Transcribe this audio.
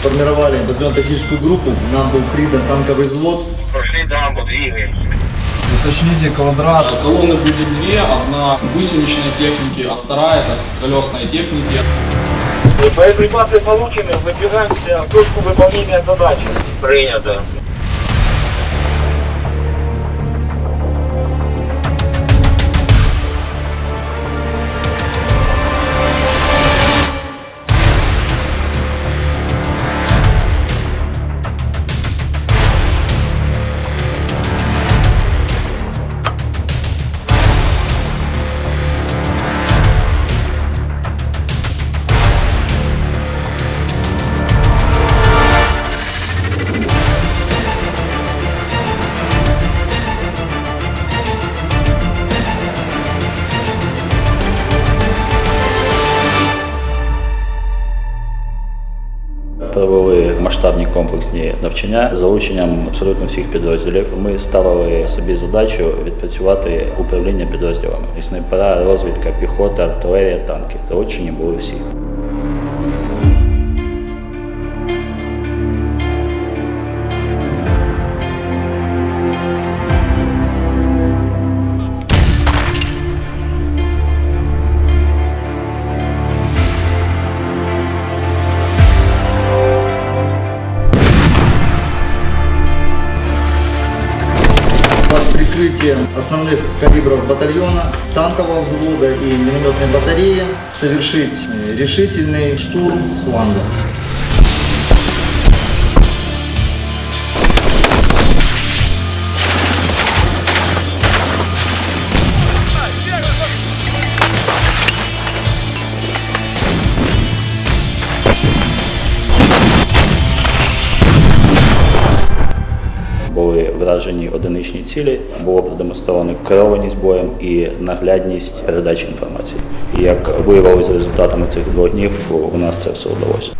сформировали батальонно-тактическую группу, нам был придан танковый взвод. Прошли дамбу, двигаемся. Уточните квадрат. Колонны будет две, одна гусеничной техники, а вторая это колесной техники. Боеприпасы получены, выдвигаемся в точку выполнения задачи. Принято. Провели масштабні комплексні навчання з залученням абсолютно всіх підрозділів. Ми ставили собі задачу відпрацювати управління підрозділами. І снайпера, розвідка, піхота, артилерія, танки. Залучені були всі. прикрытием основных калибров батальона, танкового взвода и минометной батареи совершить э, решительный штурм с Були вражені одиничні цілі, було продемонстровано керованість боєм і наглядність передачі інформації. І як виявилося результатами цих двох днів, у нас це все вдалося.